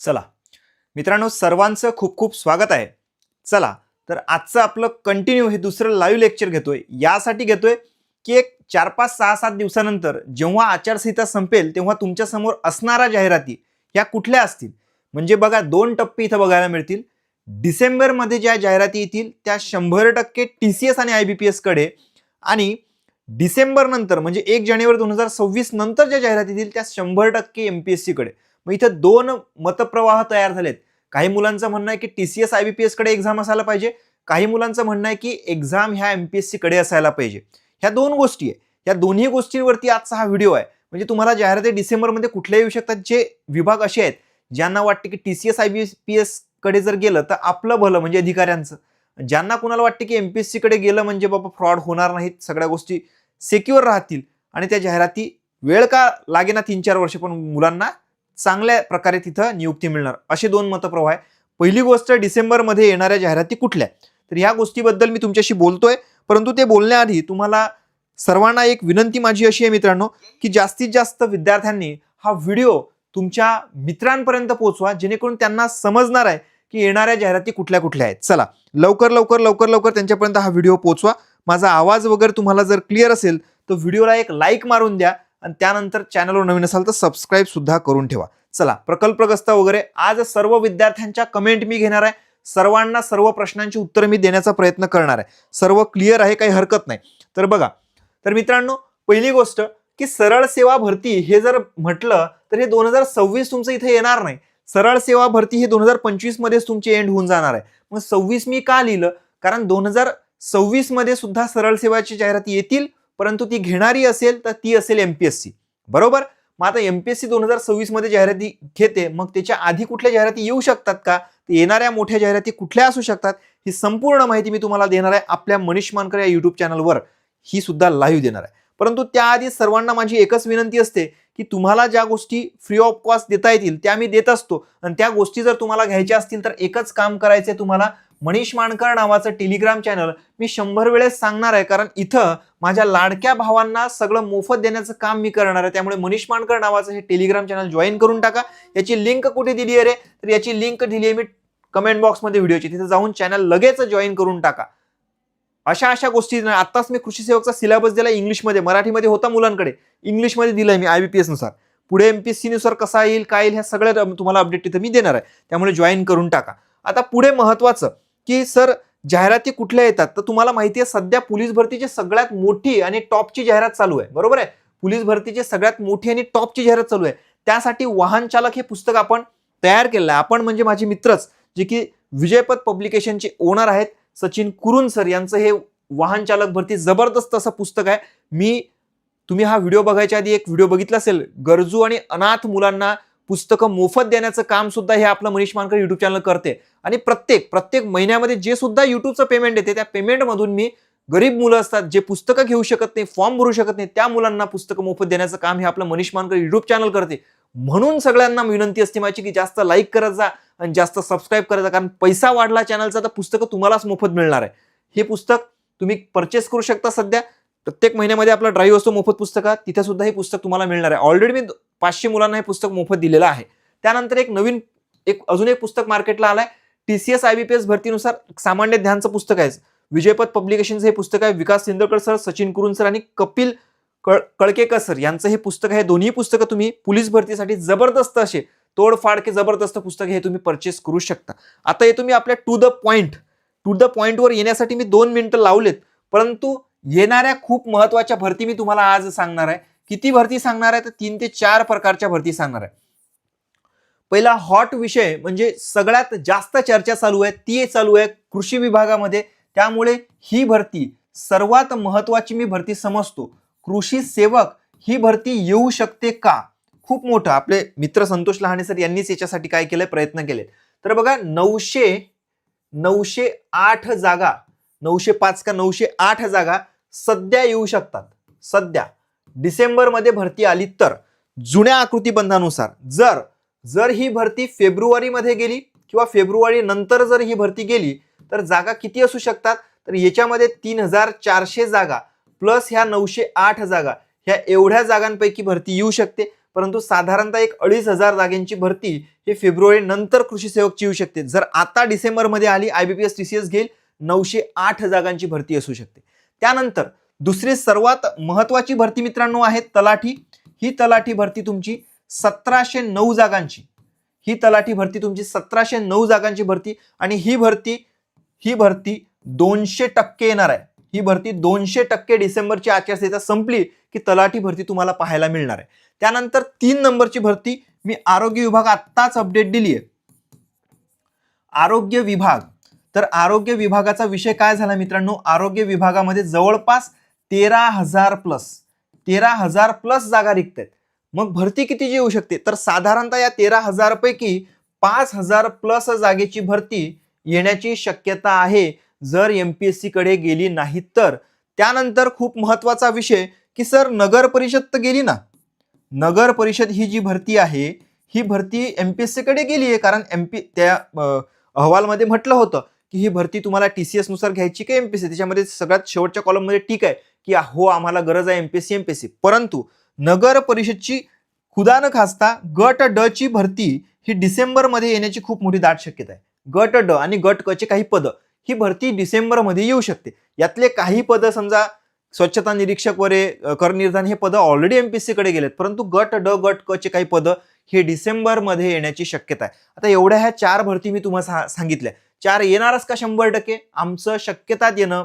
चला. मित्रांनो सर्वांचं खूप खूप स्वागत आहे. चला तर आजचं आपलं कंटिन्यू हे दुसरं लाईव्ह लेक्चर घेतोय. यासाठी घेतोय की एक चार पाच सहा सात दिवसानंतर जेव्हा आचारसंहिता संपेल तेव्हा तुमच्यासमोर असणाऱ्या जाहिराती या कुठल्या असतील? म्हणजे बघा दोन टप्पे इथं बघायला मिळतील. डिसेंबरमध्ये ज्या जाहिराती येतील त्या शंभर टक्के टी सी एस आणि आय बी पी एसकडे आणि डिसेंबरनंतर म्हणजे एक जानेवारी दोन हजार सव्वीस नंतर ज्या जाहिराती येतील त्या शंभर टक्के एम पी एस सीकडे मग इथं दोन मतप्रवाह तयार झालेत. काही मुलांचं म्हणणं आहे की T C S I B P एसकडे exam असायला पाहिजे. काही मुलांचं म्हणणं आहे की एक्झाम ह्या एम पी एस सीकडे असायला पाहिजे. ह्या दोन गोष्टी आहे. या दोन्ही गोष्टींवरती आजचा हा व्हिडिओ आहे. म्हणजे तुम्हाला जाहिराती डिसेंबरमध्ये कुठल्याही येऊ शकतात जे विभाग असे आहेत ज्यांना वाटते की T C S I B P एसकडे जर गेलं तर आपलं भलं म्हणजे अधिकाऱ्यांचं. ज्यांना कुणाला वाटते की एम पी एस सीकडे गेलं म्हणजे बाबा फ्रॉड होणार नाहीत सगळ्या गोष्टी सेक्युअर राहतील. आणि त्या जाहिराती वेळ का लागेना तीन चार वर्ष पण मुलांना? चांगल्या प्रकारे तिथं नियुक्ती मिळणार. असे दोन मतप्रवाह आहे पहिली गोष्ट डिसेंबरमध्ये येणाऱ्या जाहिराती कुठल्या? तर ह्या गोष्टीबद्दल मी तुमच्याशी बोलतोय. परंतु ते बोलण्याआधी तुम्हाला सर्वांना एक विनंती माझी अशी आहे मित्रांनो की जास्तीत जास्त विद्यार्थ्यांनी हा व्हिडिओ तुमच्या मित्रांपर्यंत पोहोचवा जेणेकरून त्यांना समजणार आहे की येणाऱ्या जाहिराती कुठल्या कुठल्या आहेत. चला लवकर लवकर लवकर लवकर त्यांच्यापर्यंत हा व्हिडिओ पोहोचवा. माझा आवाज वगैरे तुम्हाला जर क्लिअर असेल तर व्हिडिओला एक लाईक मारून द्या. आणि त्यानंतर चॅनलवर नवीन असाल तर सबस्क्राईब सुद्धा करून ठेवा. चला प्रकल्पग्रस्त वगैरे आज सर्व विद्यार्थ्यांच्या कमेंट मी घेणार आहे. सर्वांना सर्व प्रश्नांची उत्तरं मी देण्याचा प्रयत्न करणार आहे. सर्व क्लिअर आहे काही हरकत नाही. तर बघा तर मित्रांनो पहिली गोष्ट की सरळ सेवा भरती हे जर म्हटलं तर हे दोन हजार सव्वीस तुमचं इथे येणार नाही. सरळ सेवा भरती हे दोन हजार पंचवीस मध्येच तुमची एंड होऊन जाणार आहे. मग सव्वीस मी का लिहिलं? कारण दोन हजार सव्वीसमध्ये सुद्धा सरळ सेवाची जाहिराती येतील. परंतु ती घेणारी असेल तर ती असेल एमपीएससी बरोबर? मग आता एमपीएससी दोन हजार सव्वीसमध्ये जाहिराती घेते मग त्याच्या आधी कुठल्या जाहिराती येऊ शकतात का? तर येणाऱ्या मोठ्या जाहिराती कुठल्या असू शकतात? ही संपूर्ण माहिती मी तुम्हाला देणार आहे आपल्या मनीष मानकर या युट्यूब चॅनलवर ही सुद्धा लाईव्ह देणार आहे. परंतु त्याआधी सर्वांना माझी एकच विनंती असते की तुम्हाला ज्या गोष्टी फ्री ऑफ कॉस्ट देता येतील त्या मी देत असतो. आणि त्या गोष्टी जर तुम्हाला घ्यायच्या असतील तर एकच काम करायचं तुम्हाला मनीष माणकर नावाचं टेलिग्राम चॅनल मी शंभर वेळेस सांगणार आहे कारण इथं माझ्या लाडक्या भावांना सगळं मोफत देण्याचं काम मी करणार आहे. त्यामुळे मनीष माणकर नावाचं हे टेलिग्राम चॅनल जॉईन करून टाका. याची लिंक कुठे दिली आहे रे? तर याची लिंक दिली आहे मी कमेंट बॉक्समध्ये व्हिडिओची तिथे जाऊन चॅनल लगेच जॉईन करून टाका. अशा अशा गोष्टी आत्ताच मी कृषी सेवकचा सिलेबस दिला इंग्लिशमध्ये. मराठीमध्ये होता मुलांकडे. इंग्लिशमध्ये दिलाय मी आय बी पी एसनुसार पुढे एम पी एस सी नुसार कसा येईल काय येईल ह्या सगळ्या तुम्हाला अपडेट तिथं मी देणार आहे. त्यामुळे जॉईन करून टाका. आता पुढे महत्त्वाचं की सर जाहिराती कुठल्या येतात? तर तुम्हाला माहिती आहे सध्या पोलीस भरतीची सगळ्यात मोठी आणि टॉपची जाहिरात चालू आहे. बरोबर आहे? पोलीस भरतीची सगळ्यात मोठी आणि टॉपची जाहिरात चालू आहे. त्यासाठी वाहन चालक हे पुस्तक आपण तयार केलं आहे. आपण म्हणजे माझे मित्रच जे की विजयपथ पब्लिकेशनचे ओनर आहेत सचिन कुरुन सर यांचं हे वाहन चालक भरती जबरदस्त असं पुस्तक आहे. मी तुम्ही हा व्हिडिओ बघायच्या आधी एक व्हिडिओ बघितला असेल. गरजू आणि अनाथ मुलांना पुस्तकं मोफत देण्याचं काम सुद्धा हे आपलं मनीष मानकर युट्यूब चॅनल करते. आणि प्रत्येक प्रत्येक महिन्यामध्ये जे सुद्धा युट्यूबचं पेमेंट येते त्या पेमेंटमधून मी गरीब मुलं असतात जे पुस्तकं घेऊ शकत नाही फॉर्म भरू शकत नाही त्या मुलांना पुस्तकं मोफत देण्याचं काम हे आपलं मनीष मानकर युट्यूब चॅनल करते. म्हणून सगळ्यांना विनंती असते माझी की जास्त लाईक करत जा आणि जास्त सबस्क्राईब करत जा कारण पैसा वाढला चॅनलचा तर पुस्तकं तुम्हालाच मोफत मिळणार आहे. हे पुस्तक तुम्ही परचेस करू शकता सध्या. प्रत्येक महिन्यामध्ये आपला ड्राईव्ह असतो मोफत पुस्तकात तिथे सुद्धा हे पुस्तक तुम्हाला मिळणार आहे. ऑलरेडी मी पाचशे मुलांना हे पुस्तक मोफत दिलेलं आहे. त्यानंतर एक नवीन एक अजून एक पुस्तक मार्केटला आलाय. टीसीएस आयबीपीएस भरतीनुसार सामान्य ध्यानचं पुस्तक आहे. विजयपद पब्लिकेशनचं हे पुस्तक आहे. विकास सिंदरकर सर सचिन कुरुन सर आणि कपिल कळ कळकेकर सर यांचं हे पुस्तक आहे. दोन्ही पुस्तकं तुम्ही पोलीस भरतीसाठी जबरदस्त असे तोडफाडके जबरदस्त पुस्तक हे तुम्ही परचेस करू शकता. आता हे तुम्ही आपल्या to the point to the पॉइंटवर येण्यासाठी मी दोन मिनिटं लावलेत. परंतु येणाऱ्या खूप महत्त्वाच्या भरती मी तुम्हाला आज सांगणार आहे. किती भरती सांगणार आहे? तर तीन ते चार प्रकारच्या भरती सांगणार आहे. पहिला हॉट विषय म्हणजे सगळ्यात जास्त चर्चा चालू आहे ती चालू आहे कृषी विभागामध्ये. त्यामुळे ही भरती सर्वात महत्वाची मी भरती समजतो. कृषी सेवक ही भरती येऊ शकते का? खूप मोठं. आपले मित्र संतोष लहाने सर यांनीच याच्यासाठी काय केलंय? प्रयत्न केले तर बघा नऊशे नऊशे आठ जागा नऊशे पाच का नऊशे आठ जागा सध्या येऊ शकतात. सध्या. डिसेंबरमध्ये भरती आली तर जुन्या आकृतीबंधानुसार जर जर ही भरती फेब्रुवारीमध्ये गेली किंवा फेब्रुवारी नंतर जर ही भरती गेली तर जागा किती असू शकतात? तर याच्यामध्ये तीन हजार चारशे जागा प्लस ह्या नऊशे आठ जागा ह्या एवढ्या जागांपैकी भरती येऊ शकते. परंतु साधारणतः एक अडीच हजार जागेंची भरती हे फेब्रुवारी नंतर कृषी सेवकची येऊ शकते. जर आता डिसेंबरमध्ये आली I B P S C C S घेईल नऊशे आठ जागांची भरती असू शकते. त्यानंतर दुसरी सर्वात महत्वाची भरती मित्रांनो आहे तलाठी. ही तलाठी भरती तुमची सतराशे नऊ जागांची. ही तलाठी भरती तुमची सतराशे नऊ जागांची भरती आणि ही भरती ही भरती दोनशे टक्के येणार आहे. ही भरती दोनशे टक्के डिसेंबरची आचारसंहिता संपली की तलाठी भरती तुम्हाला पाहायला मिळणार आहे. त्यानंतर तीन नंबरची भरती मी आरोग्य विभाग आत्ताच अपडेट दिली आहे आरोग्य विभाग. तर आरोग्य विभागाचा विषय काय झाला मित्रांनो? आरोग्य विभागामध्ये जवळपास तेरा हजार प्लस तेरा हजार प्लस जागा रिक्त आहेत मग भरती कितीची येऊ शकते? तर साधारणतः या तेरा हजार पैकी पाच हजार प्लस जागेची भरती येण्याची शक्यता आहे. जर एम पी एसकडे गेली नाही तर. त्यानंतर खूप महत्त्वाचा विषय की सर नगर परिषद तर गेली ना? नगर परिषद ही जी भरती आहे ही भरती एम पी एसकडे गेली आहे कारण एम पी त्या अहवालमध्ये म्हटलं होतं की ही भरती तुम्हाला टी सी एसनुसार घ्यायची का एम पी सी त्याच्यामध्ये सगळ्यात शेवटच्या कॉलममध्ये ठीक आहे. की हो आम्हाला गरज आहे M P S C M P S C परंतु नगर परिषदची खुदा न खासता गट ड ची भरती ही डिसेंबरमध्ये येण्याची खूप मोठी दाट शक्यता आहे. गट ड आणि गट क चे काही पदं ही भरती डिसेंबरमध्ये येऊ शकते. यातले काही पदं समजा स्वच्छता निरीक्षक वरे करनिर्धान हे पदं ऑलरेडी एमपीएससी कडे गेलेत. परंतु गट ड गट क चे काही पदं हे डिसेंबरमध्ये येण्याची शक्यता आहे. आता एवढ्या ह्या चार भरती मी तुम्हाला सा- सांगितल्या. चार येणारच का शंभर टक्के? आमचं शक्यतात येणं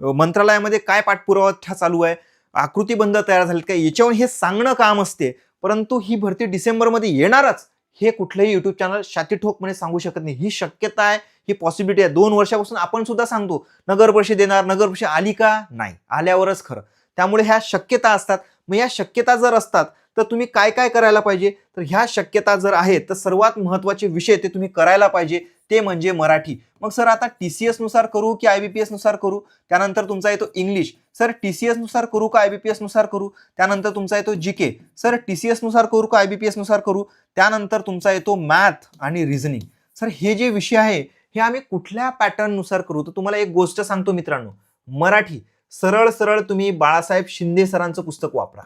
मंत्रालयामध्ये काय पाठपुरावा चालू आहे? आकृतीबंध तयार झालेत का याच्यावर हे सांगणं काम असते. परंतु ही भरती डिसेंबरमध्ये येणारच. हे कुठलंही युट्यूब चॅनल शातीठोकपणे सांगू शकत नाही. ही शक्यता आहे ही पॉसिबिलिटी आहे. दोन वर्षापासून आपण सुद्धा सांगतो नगर परिषद येणार नगर परिषद आली का? नाही. आल्यावरच खरं. त्यामुळे ह्या शक्यता असतात. मग या शक्यता जर असतात तर तुम्ही काय काय करायला पाहिजे? तर ह्या शक्यता जर आहेत तर सर्वात महत्त्वाचे विषय ते तुम्ही करायला पाहिजे ते म्हणजे मराठी. मग सर आता टी सी एसनुसार करू की आय बी पी एसनुसार करू? त्यानंतर तुमचा येतो इंग्लिश सर टी सी एसनुसार करू का आय बी पी एसनुसार करू? त्यानंतर तुमचा येतो G K sir T C एसनुसार करू का आय बी पी एसनुसार करू? त्यानंतर तुमचा येतो मॅथ आणि रिझनिंग सर हे जे विषय आहे हे आम्ही कुठल्या पॅटर्ननुसार करू? तर तुम्हाला एक गोष्ट सांगतो मित्रांनो. मराठी. सरळ सरळ तुम्ही बाळासाहेब शिंदे सरांचं पुस्तक वापरा.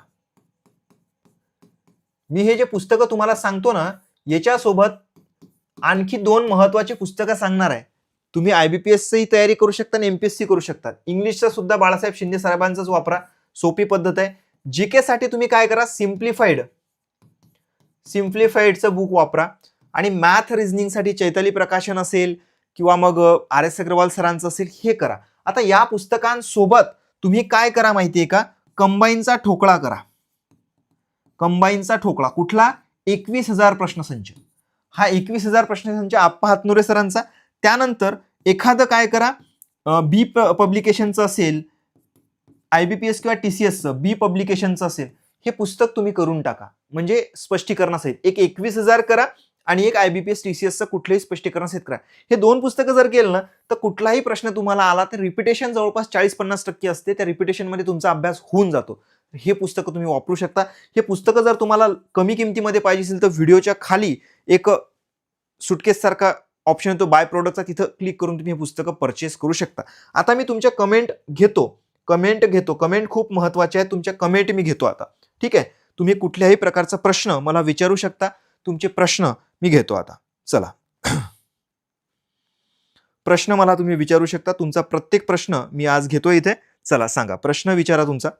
मी हे जे पुस्तकं तुम्हाला सांगतो ना याच्यासोबत आणखी दोन महत्वाची पुस्तकं सांगणार आहे. तुम्ही आय बी पी आयबीपीएसची तयारी करू शकता आणि सी करू शकता इंग्लिशचा सुद्धा बाळासाहेब शिंदे साहेबांचाच वापरा. सोपी पद्धत आहे. जीके साठी तुम्ही काय करा? सिम्प्लिफाईड सिम्प्लिफाईडचं बुक वापरा. आणि मॅथ रिझनिंगसाठी चैताली प्रकाशन असेल किंवा मग आर एस अग्रवाल सरांचं असेल हे करा. आता या पुस्तकांसोबत तुम्ही काय करा माहितीये का? कंबाईनचा ठोकळा करा. कंबाईनचा ठोकळा. कुठला? एकवीस हजार प्रश्नसंच. हा एकवीस हजार प्रश्नसंच आप्पा हातनुरे सरांचा. त्यानंतर एखादं काय करा? बी पब्लिकेशनचं असेल आय बी पी एस किंवा टी सी एसचं बी पब्लिकेशनचं असेल हे पुस्तक तुम्ही करून टाका. म्हणजे स्पष्टीकरणासहित. एक एकवीस हजार करा आणि एक I B P S T C एसचं कुठलंही स्पष्टीकरण करा हे दोन पुस्तकं जर केलं ना तर कुठलाही प्रश्न तुम्हाला आला तर रिपिटेशन जवळपास चाळीस पन्नास टक्के असते. त्या रिपिटेशनमध्ये तुमचा अभ्यास होऊन जातो. हे पुस्तकं तुम्ही वापरू शकता. हे पुस्तकं जर तुम्हाला कमी किमतीमध्ये पाहिजे असेल तर व्हिडिओच्या खाली एक सुटकेससारखा ऑप्शन येतो. बाय प्रोडक्टचा तिथं क्लिक करून तुम्ही हे पुस्तकं परचेस करू शकता. आता मी तुमच्या कमेंट घेतो. कमेंट घेतो. कमेंट खूप महत्त्वाचे आहे तुमच्या कमेंट मी घेतो आता. ठीक आहे? तुम्ही कुठल्याही प्रकारचा प्रश्न मला विचारू शकता. तुमचे प्रश्न मी घेतो आता. चला. प्रश्न मला तुम्ही विचारू शकता. तुमचा प्रत्येक प्रश्न मी आज घेतो इथे. चला सांगा. प्रश्न विचारा तुमचा.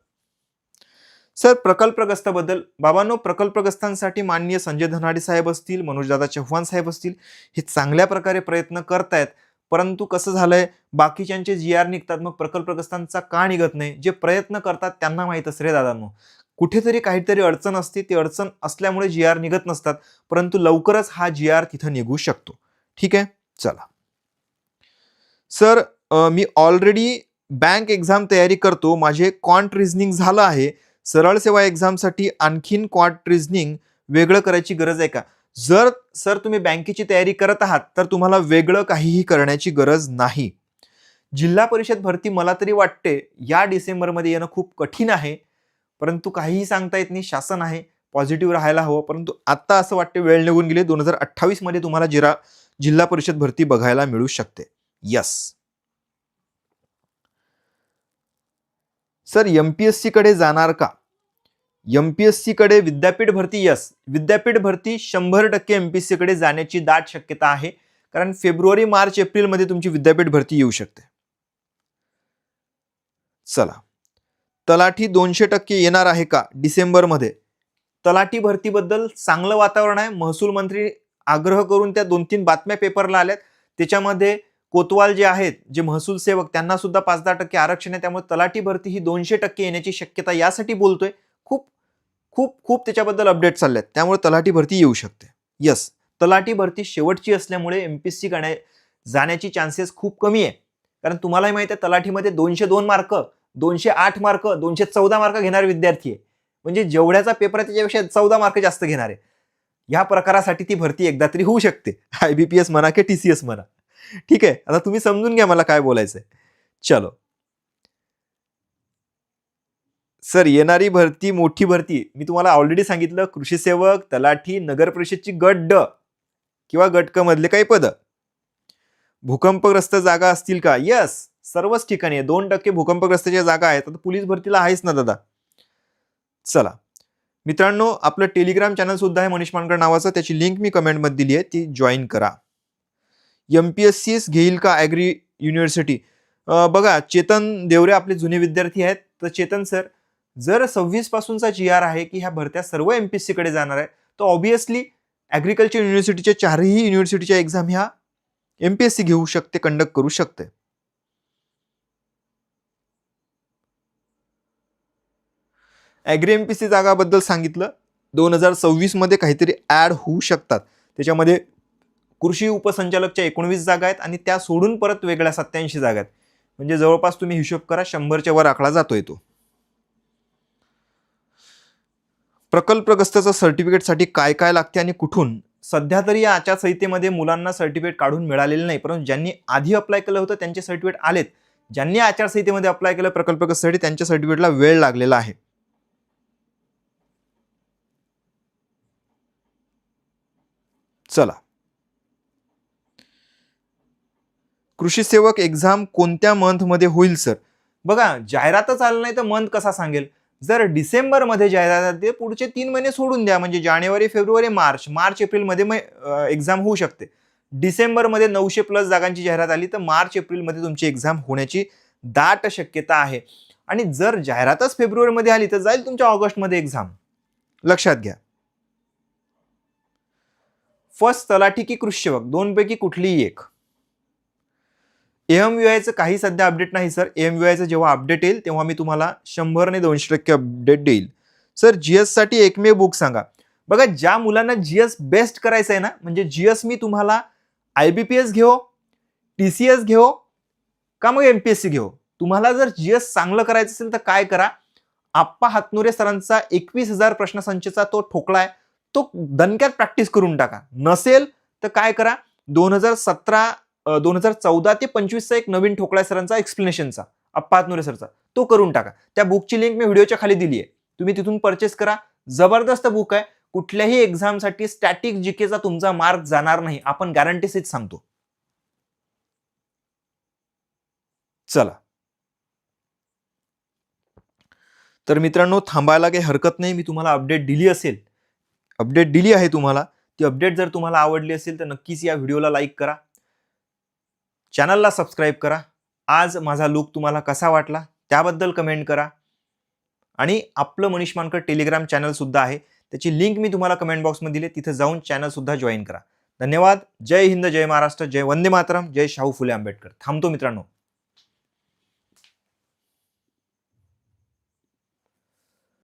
सर प्रकल्पग्रस्ताबद्दल बाबांनो प्रकल्पग्रस्तांसाठी माननीय संजय धनाडे साहेब असतील मनोजदादा चव्हाण साहेब असतील हे चांगल्या प्रकारे प्रयत्न करतायत. परंतु कसं झालंय? बाकीच्यांचे जी आर निघतात मग प्रकल्पग्रस्तांचा का निघत नाही? जे प्रयत्न करतात त्यांना माहीत असतं रे दादांनो. कुठेतरी काहीतरी अडचण असते ती अडचण असल्यामुळे जी आर निघत नसतात परंतु लवकरच हा जी आर तिथं निघू शकतो. ठीक आहे? चला. सर मी ऑलरेडी बँक एक्झाम तयारी करतो. माझे क्वांट रिझनिंग झालं आहे. सरळ सेवा एक्झामसाठी आणखीन क्वांट रिझनिंग वेगळं करायची गरज आहे का? जर सर तुम्ही बँकेची तयारी करत आहात तर तुम्हाला वेगळं काहीही करण्याची गरज नाही. जिल्हा परिषद भरती मला तरी वाटते या डिसेंबरमध्ये येणं खूप कठीण आहे. परंतु काहीही सांगता येत नाही शासन आहे पॉझिटिव्ह राहायला हवं. परंतु आत्ता असं वाटते वेळ निघून गेली दोन हजार अठ्ठावीसमध्ये तुम्हाला जिरा जिल्हा परिषद भरती बघायला मिळू शकते. Yes sir M P S सीकडे जाणार का? एम पी एस सीकडे विद्यापीठ भरती यस विद्यापीठ भरती शंभर टक्के एम पी एस सीकडे जाण्याची दाट शक्यता आहे. कारण फेब्रुवारी मार्च एप्रिलमध्ये तुमची विद्यापीठ भरती येऊ शकते. चला. तलाठी दोनशे टक्के येणार आहे का डिसेंबरमध्ये? तलाठी भरतीबद्दल चांगलं वातावरण आहे. महसूल मंत्री आग्रह करून त्या दोन तीन बातम्या पेपरला आल्यात. त्याच्यामध्ये कोतवाल जे आहेत जे महसूल सेवक त्यांना सुद्धा पाच दहा टक्के आरक्षण आहे. त्यामुळे तलाठी भरती ही दोनशे टक्के येण्याची शक्यता यासाठी बोलतोय. खूप खूप खूप त्याच्याबद्दल अपडेट चालल्यात. त्यामुळे तलाठी भरती येऊ शकते. यस तलाठी भरती शेवटची असल्यामुळे एम पी एस सी जाण्याची चान्सेस खूप कमी आहे. कारण तुम्हालाही माहिती आहे तलाठीमध्ये दोनशे दोन मार्क. दोनशे आठ मार्क दोनशे चौदा मार्क घेणारे विद्यार्थी आहे. म्हणजे जेवढ्याचा पेपर आहे त्याच्यापेक्षा चौदा मार्क जास्त घेणार. आहे ह्या प्रकारासाठी ती भरती एकदा तरी होऊ शकते. आय बी पी एस म्हणा की टी सी एस म्हणा. ठीक आहे आता तुम्ही समजून घ्या मला काय बोलायचं आहे चलो. सर येणारी भरती मोठी भरती मी तुम्हाला ऑलरेडी सांगितलं कृषी सेवक तलाठी नगर परिषदची गट ड किंवा गटक मधले काही पद. भूकंपग्रस्त जागा असतील का? यस सर्वच ठिकाणी आहे. दोन टक्के भूकंपग्रस्तच्या जागा आहेत आता पोलीस भरतीला आहेच ना दादा? चला. मित्रांनो आपलं टेलिग्राम चॅनल सुद्धा आहे मनीष मानकर नावाचं. त्याची लिंक मी कमेंटमध्ये दिली आहे. ती जॉईन करा. एम पी एस सी घेईल का ॲग्री युनिव्हर्सिटी? बघा चेतन देवरे आपले जुने विद्यार्थी आहेत. तर चेतन सर जर सव्वीस पासूनचा जी आर आहे की ह्या भरत्या सर्व एम पी एस सीकडे जाणार आहे तर ऑब्विसली ॲग्रिकल्चर युनिव्हर्सिटीच्या चारही युनिव्हर्सिटीच्या एक्झाम ह्या एम पी एस सी घेऊ शकते कंडक्ट करू शकते. ॲग्री एम पी सी जागाबद्दल सांगितलं. दोन हजार सव्वीसमध्ये काहीतरी ॲड होऊ शकतात. त्याच्यामध्ये कृषी उपसंचालकच्या एकोणवीस जागा आहेत आणि त्या सोडून परत वेगळ्या सत्याऐंशी जागा आहेत. म्हणजे जवळपास तुम्ही हिशोब करा शंभरच्या वर आकडा जातोय तो. प्रकल्पग्रस्ताचं सर्टिफिकेटसाठी काय काय लागते आणि कुठून? सध्या तरी या आचारसंहितेमध्ये मुलांना सर्टिफिकेट काढून मिळालेलं नाही परंतु ज्यांनी आधी अप्लाय केलं होतं त्यांचे सर्टिफिकेट आलेत. ज्यांनी आचारसंहितेमध्ये अप्लाय केलं प्रकल्पग्रस्तासाठी त्यांच्या सर्टिफिकेटला वेळ लागलेला आहे. चला. कृषी सेवक एक्झाम कोणत्या मंथमध्ये होईल सर बघा जाहिरातच आलं नाही तर मंथ कसा सांगेल? जर डिसेंबरमध्ये जाहिरात आली, पुढचे तीन महिने सोडून द्या. म्हणजे जानेवारी फेब्रुवारी मार्च मार्च एप्रिलमध्ये एक्झाम होऊ शकते. डिसेंबरमध्ये नऊशे प्लस जागांची जाहिरात आली तर मार्च एप्रिलमध्ये तुमची एक्झाम होण्याची दाट शक्यता आहे. आणि जर जाहिरातच फेब्रुवारीमध्ये आली तर जाईल तुमच्या ऑगस्टमध्ये एक्झाम लक्षात घ्या. फर्स्ट तलाठी की कृष्यवक दोनपैकी कुठलीही एक. एम यू आयचं काही सध्या अपडेट नाही सर एम यू आयचं जेव्हा अपडेट येईल तेव्हा मी तुम्हाला शंभरने दोनशे टक्के अपडेट देईल. सर जी साठी एकमेव बुक सांगा. बघा ज्या मुलांना जीएस बेस्ट करायचं आहे ना म्हणजे जीएस मी तुम्हाला आय बी पी एस घेऊ टी सी एस घेऊ का मग एम पी एस सी घेऊ तुम्हाला जर जी एस चांगलं करायचं असेल तर काय करा? आप्पा हातनुरे सरांचा एकवीस हजार प्रश्नसंचेचा तो ठोकला आहे. तो दणक्यात प्रॅक्टिस करून टाका. नसेल तर काय करा? दोन हजार सतरा दोन हजार चौदा ते पंचवीसचा एक नवीन ठोकळा सरांचा एक्सप्लेनेशनचा अप्पातनुरे सरचा. तो करून टाका. त्या बुकची लिंक मी व्हिडिओच्या खाली दिली आहे. तुम्ही तिथून परचेस करा. जबरदस्त बुक आहे. कुठल्याही एक्झामसाठी स्टॅटिक जीकेचा तुमचा मार्क जाणार नाही. आपण गॅरंटीशीच सांगतो. चला. तर मित्रांनो थांबायला काही हरकत नाही. मी तुम्हाला अपडेट दिली असेल अपडेट दिली आहे तुम्हाला. ती अपडेट जर तुम्हाला आवडली असेल तर नक्कीच या व्हिडिओला लाईक करा. चॅनलला सबस्क्राईब करा. आज माझा लुक तुम्हाला कसा वाटला त्याबद्दल कमेंट करा. आणि आपलं मनीष मानकर टेलिग्राम चॅनलसुद्धा आहे. त्याची लिंक मी तुम्हाला कमेंट बॉक्समध्ये दिली तिथं जाऊन चॅनलसुद्धा जॉईन करा. धन्यवाद. जय हिंद जय महाराष्ट्र जय वंदे मातरम जय शाहू फुले आंबेडकर. थांबतो मित्रांनो.